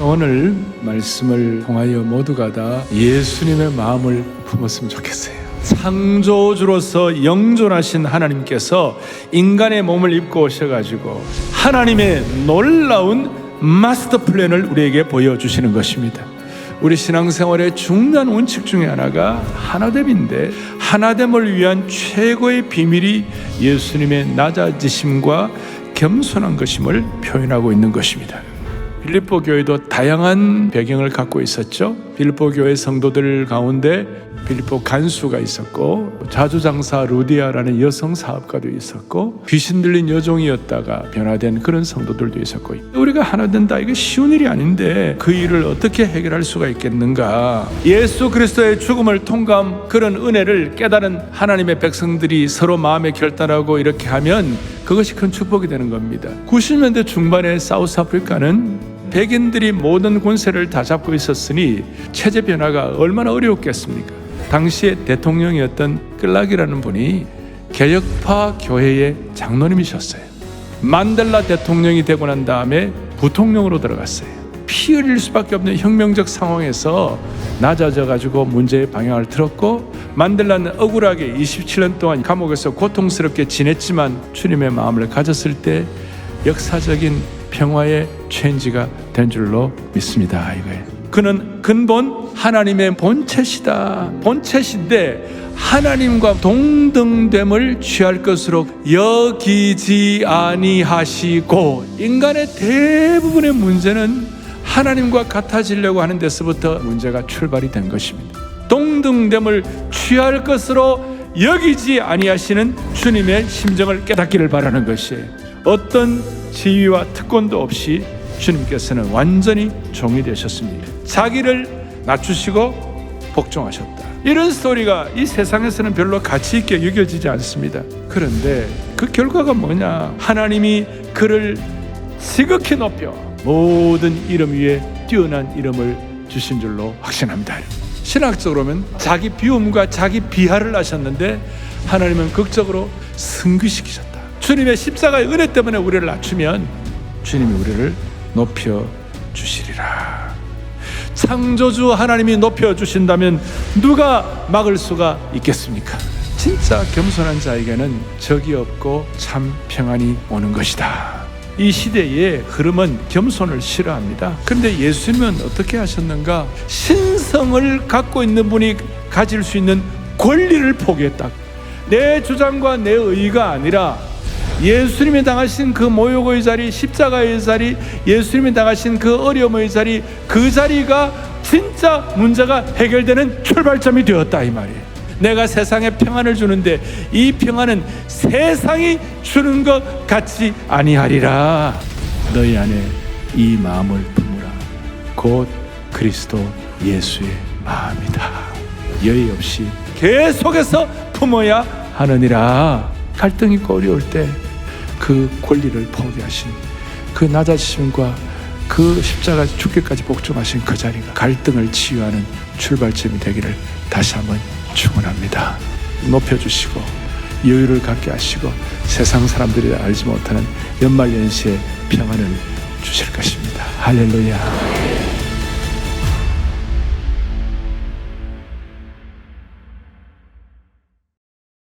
오늘 말씀을 통하여 모두가 다 예수님의 마음을 품었으면 좋겠어요. 창조주로서 영존하신 하나님께서 인간의 몸을 입고 오셔가지고 하나님의 놀라운 마스터 플랜을 우리에게 보여주시는 것입니다. 우리 신앙생활의 중요한 원칙 중에 하나가 하나됨인데 하나됨을 위한 최고의 비밀이 예수님의 낮아지심과 겸손한 것임을 표현하고 있는 것입니다. 빌립보 교회도 다양한 배경을 갖고 있었죠. 빌립보 교회 성도들 가운데 빌립보 간수가 있었고 자주장사 루디아라는 여성 사업가도 있었고 귀신 들린 여종이었다가 변화된 그런 성도들도 있었고 우리가 하나 된다 이게 쉬운 일이 아닌데 그 일을 어떻게 해결할 수가 있겠는가? 예수 그리스도의 죽음을 통감 그런 은혜를 깨달은 하나님의 백성들이 서로 마음에 결단하고 이렇게 하면 그것이 큰 축복이 되는 겁니다. 90년대 중반에 사우스 아프리카는 백인들이 모든 권세를 다 잡고 있었으니 체제 변화가 얼마나 어려웠겠습니까? 당시에 대통령이었던 끌락이라는 분이 개혁파 교회의 장로님이셨어요. 만델라 대통령이 되고 난 다음에 부통령으로 들어갔어요. 피 흘릴 수밖에 없는 혁명적 상황에서 낮아져 가지고 문제의 방향을 틀었고 만델라는 억울하게 27년 동안 감옥에서 고통스럽게 지냈지만 주님의 마음을 가졌을 때 역사적인 평화의 체인지가 된 줄로 믿습니다. 이거예요. 그는 근본 하나님의 본체시다. 본체신데 하나님과 동등됨을 취할 것으로 여기지 아니하시고 인간의 대부분의 문제는 하나님과 같아지려고 하는 데서부터 문제가 출발이 된 것입니다. 동등됨을 취할 것으로 여기지 아니하시는 주님의 심정을 깨닫기를 바라는 것이에요. 어떤 지위와 특권도 없이 주님께서는 완전히 종이 되셨습니다. 자기를 낮추시고 복종하셨다. 이런 스토리가 이 세상에서는 별로 가치 있게 여겨지지 않습니다. 그런데 그 결과가 뭐냐? 하나님이 그를 지극히 높여 모든 이름 위에 뛰어난 이름을 주신 줄로 확신합니다. 신학적으로는 자기 비움과 자기 비하를 하셨는데 하나님은 극적으로 승귀시키셨다. 주님의 십자가의 은혜 때문에 우리를 낮추면 주님이 우리를 높여 주시리라. 창조주 하나님이 높여 주신다면 누가 막을 수가 있겠습니까? 진짜 겸손한 자에게는 적이 없고 참 평안이 오는 것이다. 이 시대의 흐름은 겸손을 싫어합니다. 그런데 예수님은 어떻게 하셨는가? 신성을 갖고 있는 분이 가질 수 있는 권리를 포기했다. 내 주장과 내 의가 아니라 예수님이 당하신 그 모욕의 자리, 십자가의 자리, 예수님이 당하신 그 어려움의 자리, 그 자리가 진짜 문제가 해결되는 출발점이 되었다 이 말이에요. 내가 세상에 평안을 주는데 이 평안은 세상이 주는 것 같지 아니하리라. 너희 안에 이 마음을 품으라. 곧 그리스도 예수의 마음이다. 여의 없이 계속해서 품어야 하느니라. 갈등이 어려울 때 그 권리를 포기하신 그 낮아지심과 그 십자가 죽기까지 복종하신 그 자리가 갈등을 치유하는 출발점이 되기를 다시 한번 축원합니다. 높여주시고 여유를 갖게 하시고 세상 사람들이 알지 못하는 연말연시의 평안을 주실 것입니다. 할렐루야.